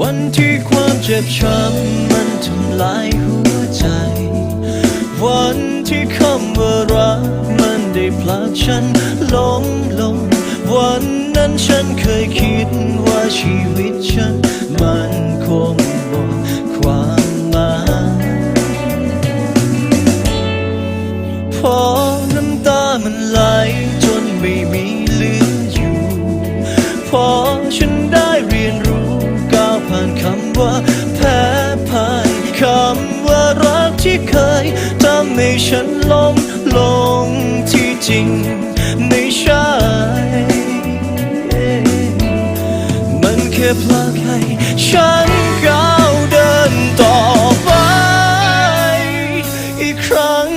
วันที่ความเจ็บช้ำมันทำลายหัวใจ วันที่คำว่ารักมันได้พลักฉันลงลง วันนั้นฉันเคยคิดว่าชีวิตฉันมันคง ว่าแพ้พ่ายคำว่ารักที่เคยทำให้ฉันล้มลงที่จริงไม่ใช่มันแค่พลาดให้ฉันก้าวเดินต่อไป อีกครั้ง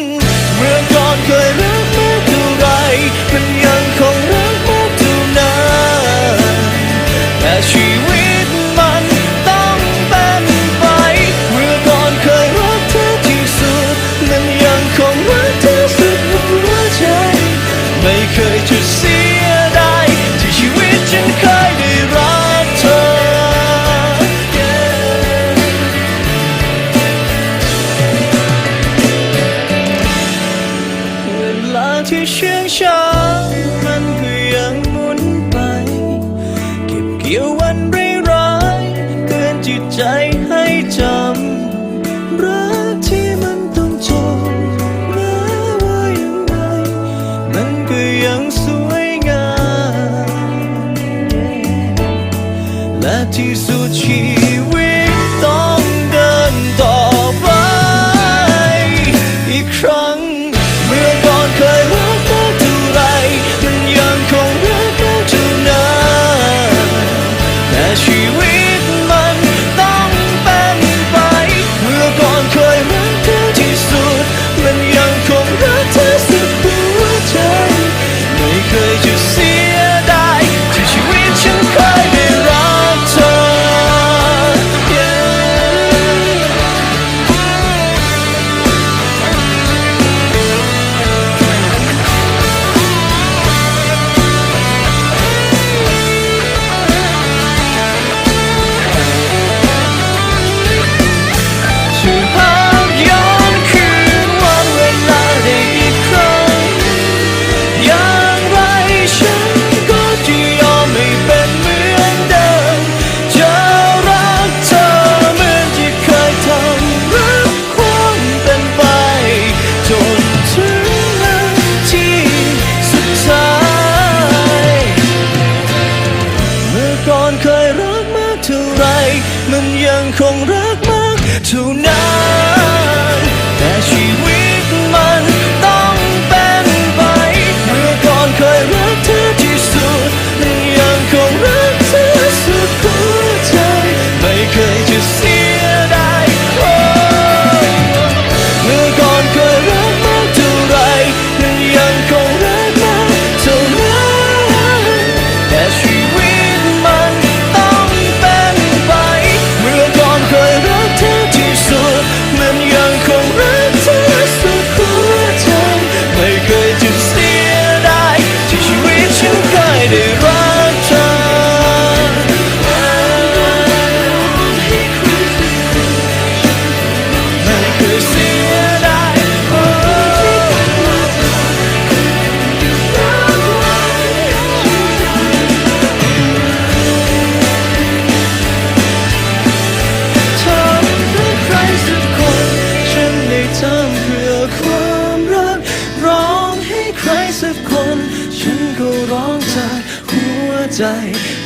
ชื่องช้ามันก็ยังหมุนไป เก็บเกี่ยววันร้ายๆเตือนจิตใจให้จำรักที่มันต้องจบแม้ว่างไงมันก็ยังสวยงามและที่สุดชี งคงรักมากเท่านั้น ใจ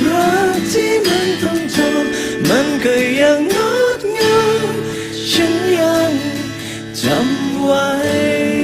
รักที่มันต้องจบมันก็ยังงดงามฉันยังจำไว้